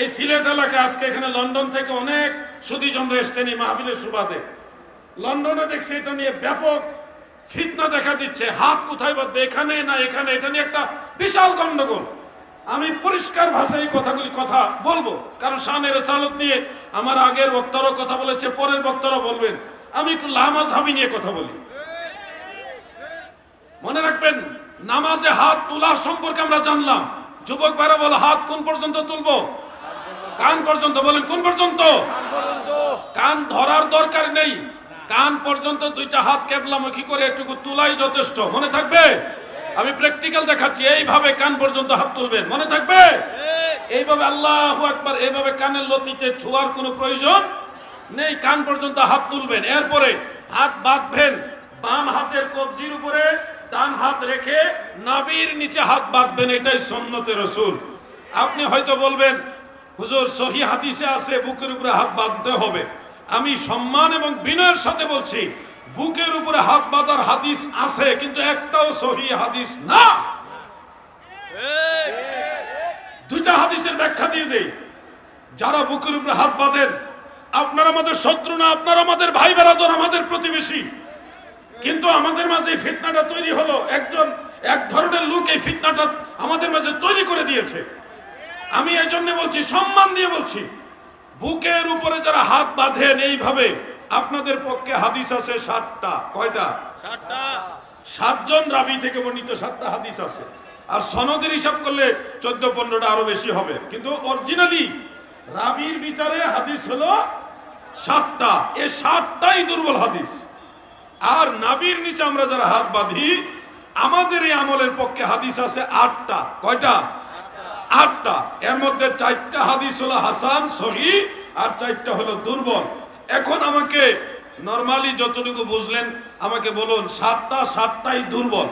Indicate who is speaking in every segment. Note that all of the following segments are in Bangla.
Speaker 1: এই সিলেট এলাকায় আজকে এখানে লন্ডন থেকে অনেক সুদীজনরা এসছেন এই মাহবিলের সুবাদে। লন্ডনে দেখছি এটা নিয়ে ব্যাপক ফিতনা দেখা দিচ্ছে। হাত কোথায় বাঁধবে, এখানে না এখানে, এটা নিয়ে একটা বিশাল গন্ডগোল। আমি পরিষ্কার ভাষায় কথাগুলি কথা বলব, কারণ শানের রেসালত নিয়ে আমার আগের বক্তারও কথা বলেছে, পরের বক্তারও বলবেন। আমি একটু লামাজ হাবি নিয়ে কথা বলি। মনে রাখবেন, নামাজে হাত তোলার সম্পর্কে আমরা জানলাম। যুবক ভাইরা বলো, হাত কোন পর্যন্ত তুলবো? কান পর্যন্ত বলেন কোন পর্যন্ত? কান ধরার দরকার নেই। কান পর্যন্ত দুইটা হাত কেবলামুখী করে এটুকু তুলাই যথেষ্ট। মনে থাকবে? আমি প্র্যাকটিক্যাল দেখাচ্ছি এইভাবে কান পর্যন্ত হাত তুলবেন। মনে থাকবে? এইভাবে আল্লাহ একবার এইভাবে কানের লতিতে ছোঁয়ার কোনো প্রয়োজন নেই। কান পর্যন্ত হাত তুলবেন। এরপরে হাত বাঁধবেন। বাম হাতের কবজির উপরে ডান হাত রেখে নাবির নিচে হাত বাঁধবেন। এটাই সন্ন্যতে রসুল। আপনি হয়তো বলবেন হুজুর, সহি হাদিসে আছে, বুকের উপরে হাত বাঁধতে হবে। আমি সম্মান এবং বিনয়ের সাথে বলছি, বুকের উপরে হাত বাঁধার হাদিস আছে, কিন্তু একটাও সহি হাদিস না। দুইটা হাদিসের ব্যাখ্যা দিয়ে দেই। যারা বুকের উপরে হাত বাঁধেন, আপনারা আমাদের শত্রু না, আপনারা আমাদের ভাই বেরাদর, আমাদের প্রতিবেশী। কিন্তু আমাদের মাঝে এই ফিতনাটা তৈরি হলো। একজন, এক ধরনের লোক এই ফিতনাটা আমাদের মাঝে তৈরি করে দিয়েছে। আমি এই জন্য বলছি সম্মান দিয়ে বলছি বুকের উপরে যারা হাত বাঁধেন এইভাবে আপনাদের পক্ষে হাদিস আছে ষাটটা কয়টা? সাতজন রাবি থেকে বর্ণিত সাতটা হাদিস আছে। আর সনদের হিসাব করলে চোদ্দ পনেরোটা আরও বেশি হবে। কিন্তু অরিজিনালি রাবির বিচারে হাদিস হলো সাতটা। এ সাতটাই দুর্বল হাদিস। আর নাবির নিচে আমরা যারা হাত বাঁধি আমাদের এই আমলের পক্ষে হাদিস আছে আটটা। কয়টা? আটটা। এর মধ্যে চারটা হাদিস হলো হাসান, সহি, আর চারটা হলো দুর্বল। এখন আমাকে নর্মালি যতটুকু বুঝলেন, আমাকে বলুন, সাতটা, সাতটাই দুর্বল।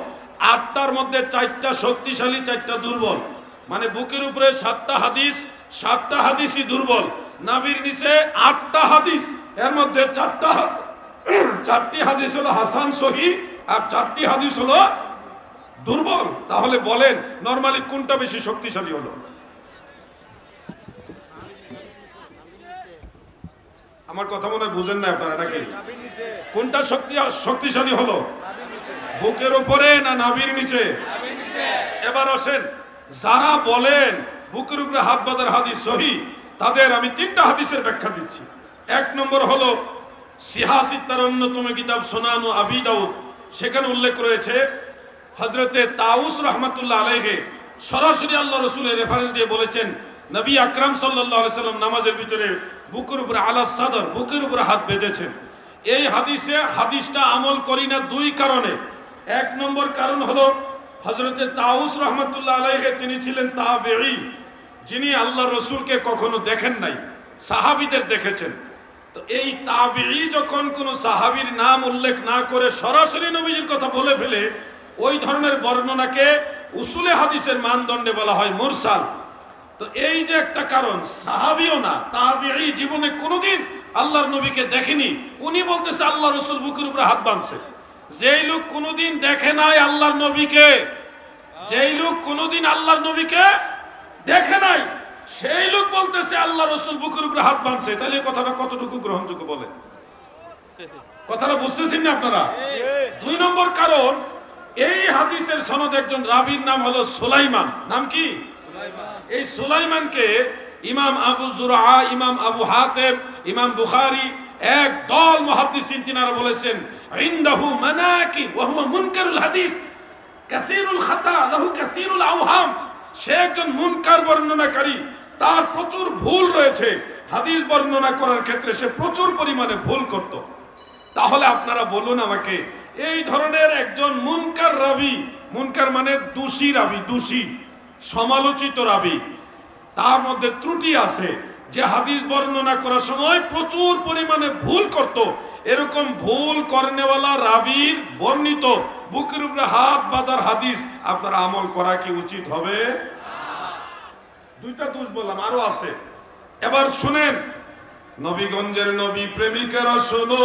Speaker 1: আটটার মধ্যে চারটা শক্তিশালী, চারটা দুর্বল। মানে বুকের উপরে সাতটা হাদিস, সাতটা হাদিসই দুর্বল। নাবির নিচে আটটা হাদিস, এর মধ্যে চারটা, চারটি হাদিস হলো হাসান, সহি, আর চারটি হাদিস হলো দুর্বল? তাহলে বলেন নরমালি কোনটা বেশি শক্তিশালী হলো? আমার কথা মনে হয় বুঝেন না আপনারা নাকি? কোনটা শক্তি, শক্তিশালী হলো? বুকের উপরে না নাভির নিচে? এবার আসেন, যারা বলেন বুকের উপরে হাত বাঁধার হাদিস সহি, তাদের আমি তিনটা হাদিসের ব্যাখ্যা দিচ্ছি। এক নম্বর হলো সিহাসিদ তার অন্যতম কিতাব সোনানু আবি দাউদ, সেখানে উল্লেখ রয়েছে হজরতে তাউস রহমতুল্লাহ আলাইহে সরাসরি আল্লাহ রসুলের রেফারেন্স দিয়ে বলেছেন, নবী আকরাম সাল্লাহ সাল্লাম নামাজের ভিতরে বুকের উপরে আলা সাদর, বুকের উপরে হাত বেঁধেছেন। এই হাদিসে হাদিসটা আমল করি না দুই কারণে। এক নম্বর কারণ হলো হজরতে তাউস রহমতুল্লাহ আলাইহে তিনি ছিলেন তাবেঈ, যিনি আল্লাহ রসুলকে কখনো দেখেন নাই, সাহাবিদের দেখেছেন। তো এই তাবেঈ যখন কোনো সাহাবীর নাম উল্লেখ না করে সরাসরি নবীজির কথা বলে ফেলে ওই ধরনের বর্ণনাকে উসুলে হাদিসের মানদণ্ডে বলা হয় মুরসাল। তো এই যে একটা কারণ সাহাবিও না তাবেঈ জীবনে কোনোদিন আল্লাহর নবীকে দেখেনি। উনি বলতেছে আল্লাহ রসুল বুকের উপরে হাত বাঁধছে। যেই লোক কোনোদিন দেখে নাই আল্লাহর নবীকে যেই লোক কোনোদিন আল্লাহর নবীকে দেখে নাই সেই লোক বলতেছে আল্লাহ রসুল বুকের উপরে হাত বাঁধছে। তাহলে কথাটা কতটুকু গ্রহণযোগ্য বলে কথাটা বুঝতেছেন না আপনারা? দুই নম্বর কারণ এই হাদিসের সনদ একজন রাবির নাম হলো সুলাইমান। নাম কি? এই সুলাইমানকে ইমাম আবু জুরা ইমাম আবু হাতেম ইমাম বুখারি এক দল মুহাদ্দিসিন তিনারা বলেছেন ইনদাহু মানাকি ওয়া হুয়া মুনকারুল হাদিস। কাসীরুল খাতা লাহু কাসীরুল আওহাম। সে একজন মুনকার বর্ণনাকারী তার প্রচুর ভুল রয়েছে। হাদিস বর্ণনা করার ক্ষেত্রে সে প্রচুর পরিমাণে ভুল করত। তাহলে আপনারা বলুন আমাকে এই ধরনের একজন মুনকার রাবি, মুনকার মানে দোষী রাবি, দোষী, সমালোচিত রাবি। তার মধ্যে ত্রুটি আছে যে হাদিস বর্ণনা করার সময় প্রচুর পরিমাণে ভুল করত। এরকম ভুল করনেওয়ালা রাবির বর্ণিত বুকের উপরে হাত বাঁধার হাদিস আপনার আমল করা কি উচিত হবে? দুইটা দোষ বললাম, আরও আছে। এবার শুনেন নবীগঞ্জের নবী প্রেমিকেরা শোনো।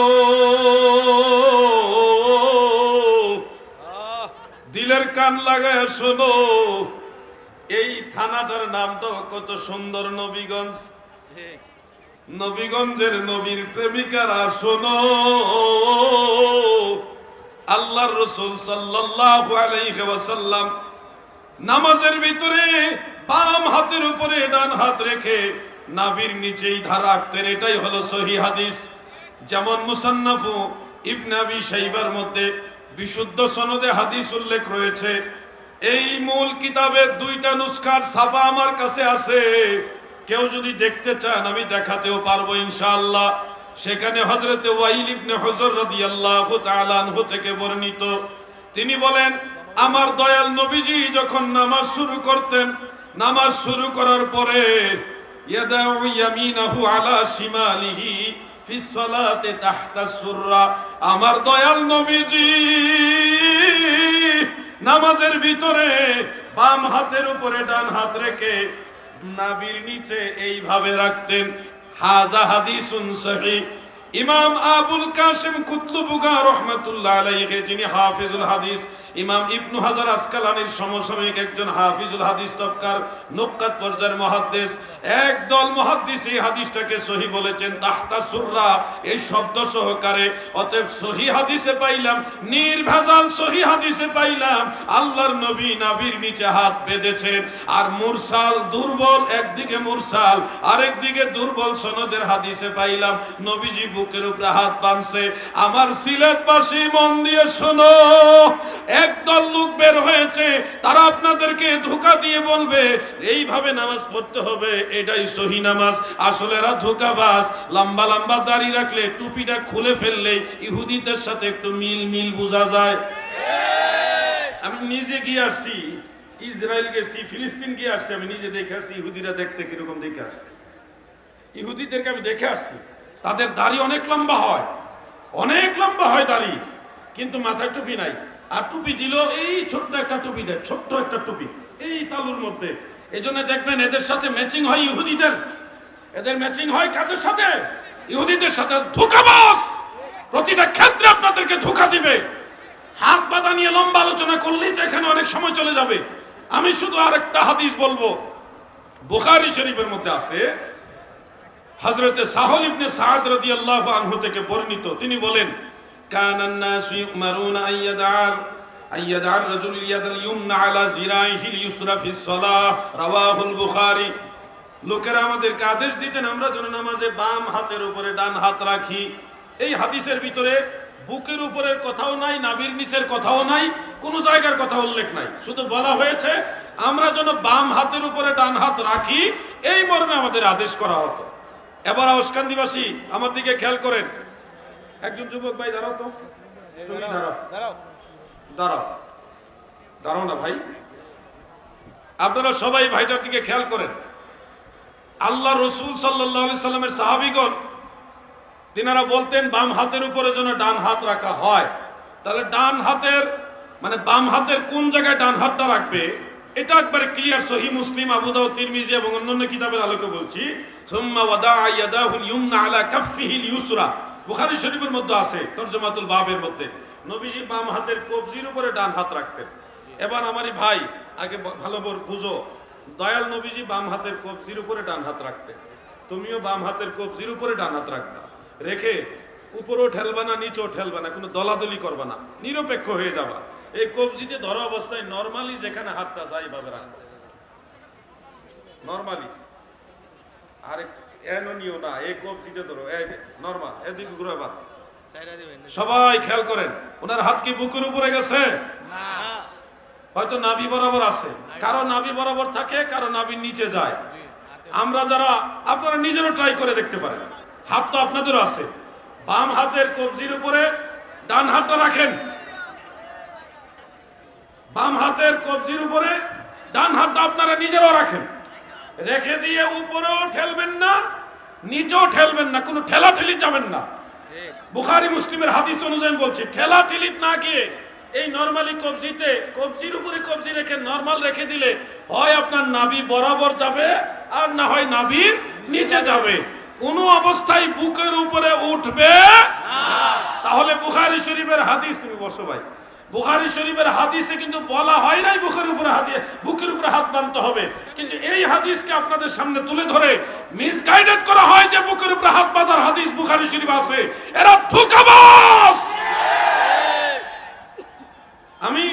Speaker 1: দিলের কান লাগায় শোনো। এই থানাটার নামটাও কত সুন্দর নবীগঞ্জ। নবীগঞ্জের নবীর প্রেমিকারা শোনো। আল্লাহর রসুল ওয়াসাল্লাম নামাজের ভিতরে বাম হাতের উপরে ডান হাত রেখে নাভির নিচেই ধারা রাখতেন এটাই হলো সহি হাদিস। যেমন মুসান্নাফু ইবনে আবি শাইবার মধ্যে বিশুদ্ধ সনদে হাদিস উল্লেখ রয়েছে, এই মূল কিতাবের দুইটা নুসখার ছাপা আমার কাছে আছে। কেউ যদি দেখতে চান, আমি দেখাতেও পারব ইনশাআল্লাহ। সেখানে হজরতে ওয়াইল ইবনে হজর রাদিয়াল্লাহু তাআলা আনহু থেকে বর্ণিত। তিনি বলেন, আমার দয়াল নবীজি যখন নামাজ শুরু করতেন, নামাজ শুরু করার পরে ইয়াদাউ ইয়ামিনাহু আলা শিমালিহি ফি সলাতে তাহতা সুররা আমার দয়াল নবীজি, নামাজের ভিতরে বাম হাতের উপরে ডান হাত রেখে নাবির নিচে এইভাবে রাখতেন। হাজা হাদিসুন সহি ইমাম আবুল কাসিম কুতলুবুগা রহমাতুল্লাহ আলাইহি, যিনি হাফিজুল হাদিস, ইমাম ইবনু হাজার আসকালানির সমসাময়িক একজন হাফিজুল হাদিস তবকার নুক্কাত পর্যায়ের মুহাদ্দিস একদল মুহাদ্দিস এই হাদিসটাকে সহি বলেছেন, তাহতা সুররা, এই শব্দ সহকারে। অতএব সহি হাদিসে পাইলাম, নির্ভেজাল সহি হাদিসে পাইলাম, আল্লাহর নবী নাবির নিচে হাত বেঁধেছেন। আর মুরসাল দুর্বল, একদিকে মুরসাল, আরেকদিকে দুর্বল সনদের হাদিসে পাইলাম, নবীজি বুকের উপরে হাত বাঁধছে। আমার সিলেটবাসী মন দিয়ে শোনো, একদল লোক বের হয়েছে, তারা আপনাদেরকে ধোকা দিয়ে বলবে, এইভাবে নামাজ পড়তে হবে, এটাই সহি নামাজ। আসলে এরা ধোকাবাজ। লম্বা লম্বা দাড়ি রাখলে, টুপিটা খুলে ফেললে ইহুদিদের সাথে একটু মিল মিল বোঝা যায়। আমি নিজে গিয়ে আসছি, ইসরায়েল গেছি, ফিলিস্তিন গিয়ে আসছি, আমি নিজে দেখে আসছি, ইহুদিরা দেখতে কীরকম দেখে আসছি। ইহুদিদেরকে আমি দেখে আসছি। তাদের দাড়ি অনেক লম্বা হয়। অনেক লম্বা হয় দাড়ি, কিন্তু মাথায় টুপি নাই। আর টুপি দিল এই ছোট্ট একটা টুপি দেয় ছোট্ট একটা টুপি, এই তালুর মধ্যে। এই জন্য দেখবেন এদের সাথে ম্যাচিং হয় ইহুদিদের। এদের ম্যাচিং হয় কাদের সাথে? ইহুদিদের সাথে। ধোকাবাস প্রতিটা ক্ষেত্রে আপনাদেরকে ধোকা দিবে। হাত বাঁধা নিয়ে লম্বা আলোচনা করলেই তো এখানে অনেক সময় চলে যাবে। আমি শুধু আরেকটা হাদিস বলব। বুখারী শরীফের মধ্যে আছে হযরতে সাহল ইবনে সাদ রাদিয়াল্লাহু আনহু থেকে বর্ণিত, তিনি বলেন কানান নাসু ইউমারুনা আইয়াদার আইয়াদার রাজুল ইয়াদাল ইউমনা আলা জিরাইহিল ইউসরা ফিস সালাহ রাওয়াহুল বুখারী। লোকেরা আমাদেরকে আদেশ দিতেন, আমরা যেন নামাজে বাম হাতের উপরে ডান হাত রাখি। এই হাদিসের ভিতরে বুকের উপরের কথাও নাই নাবির নিচের কথাও নাই, কোনো জায়গার কথা উল্লেখ নাই। শুধু বলা হয়েছে, আমরা যেন বাম হাতের উপরে ডান হাত রাখি এই মর্মে আমাদের আদেশ করা হতো। এবার আউসকান্দিবাসী আমার দিকে খেয়াল করেন। একজন যুবক ভাই দাঁড়াও তো। তুমি দাঁড়াও। দাঁড়াও। দাঁড়াও। না ভাই। আপনারা সবাই ভাইটার দিকে খেয়াল করেন। আল্লাহ রসুল সাল্লাহ সাল্লামের সাহাবিগণ তিনারা বলতেন বাম হাতের উপরে যেন ডান হাত রাখা হয়। তাহলে ডান হাতের মানে বাম হাতের কোন জায়গায় ডান হাতটা রাখবে? এটা একবারে ক্লিয়ার সহি মুসলিম, আবু দাউদ, তিরমিজি এবং অন্যান্য কিতাবের আলোকে বলছি। সুম্মা ওয়াদা ইয়াদাহুল ইউমনা আলা কাফফিহিল ইউসরা। বুখারী শরীফের মধ্যে আছে, তরজমাতুল বাবের মধ্যে। নবীজি বাম হাতের কবজির উপরে ডান হাত রাখতেন। এবার আমারই ভাই, আগে ভালো করে বুঝো। দয়াল নবীজি বাম হাতের কবজির উপরে ডান হাত রাখতেন। তুমিও বাম হাতের কবজির উপরে ডান হাত রাখবা। রেখে উপরেও ঠেলবা না, নিচেও ঠেলবা না, কোনো দলাদলি করবা না। নিরপেক্ষ হয়ে যাবা। এই কবজিতে ধরা অবস্থায় নর্মালি যেখানে হাতটা যায় এভাবে রাখবা নর্মালি আরে এন নিও না এই কবজিতে ধরো এই নর্মাল এদিকে ঘুরে এবার সবাই খেয়াল করেন ওনার হাত কি বুকের উপরে গেছে? হয়তো নাভি বরাবর আছে। কারও নাভি বরাবর থাকে কারও নাভির নিচে যায়। আমরা যারা আপনারা নিজেরও ট্রাই করে দেখতে পারেন। হাত তো আপনাদেরও আছে। বাম হাতের কবজির উপরে ডান হাতটা রাখেন। বাম হাতের কবজির উপরে ডান হাতটা আপনারা নিজেরাও রাখেন। রেখে দিয়ে উপরেও ঠেলবেন না, নিচেও ঠেলবেন না, কোনো ঠেলা ঠেলি যাবেন না। বুখারি মুসলিমের হাদিস অনুযায়ী বলছি ঠেলা ঠেলিত না গিয়ে এই নরমালি কবজিতে, কবজির উপরে কবজি রেখে নরমাল রেখে দিলে হয় আপনার নাভি বরাবর যাবে আর না হয় নাভির নিচে যাবে। কোনো অবস্থায় বুকের উপরে উঠবে তাহলে বুখারি শরীফের হাদিস তুমি বসো ভাই। বুখারী শরীফের হাদিসে কিন্তু বলা হয় নাই বুকের উপরে হাত বুকের উপরে হাত বাঁধতে হবে। কিন্তু এই হাদিসকে আপনাদের সামনে তুলে ধরে মিসগাইডেড করা হয় যে বুকের উপরে হাত বাঁধার হাদিস বুখারি শরীফ আছে। এরা ধোকাবাজ! আমি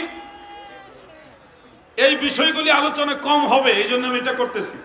Speaker 1: এই বিষয়গুলি আলোচনা কম হবে এই জন্য আমি এটা করতেছি।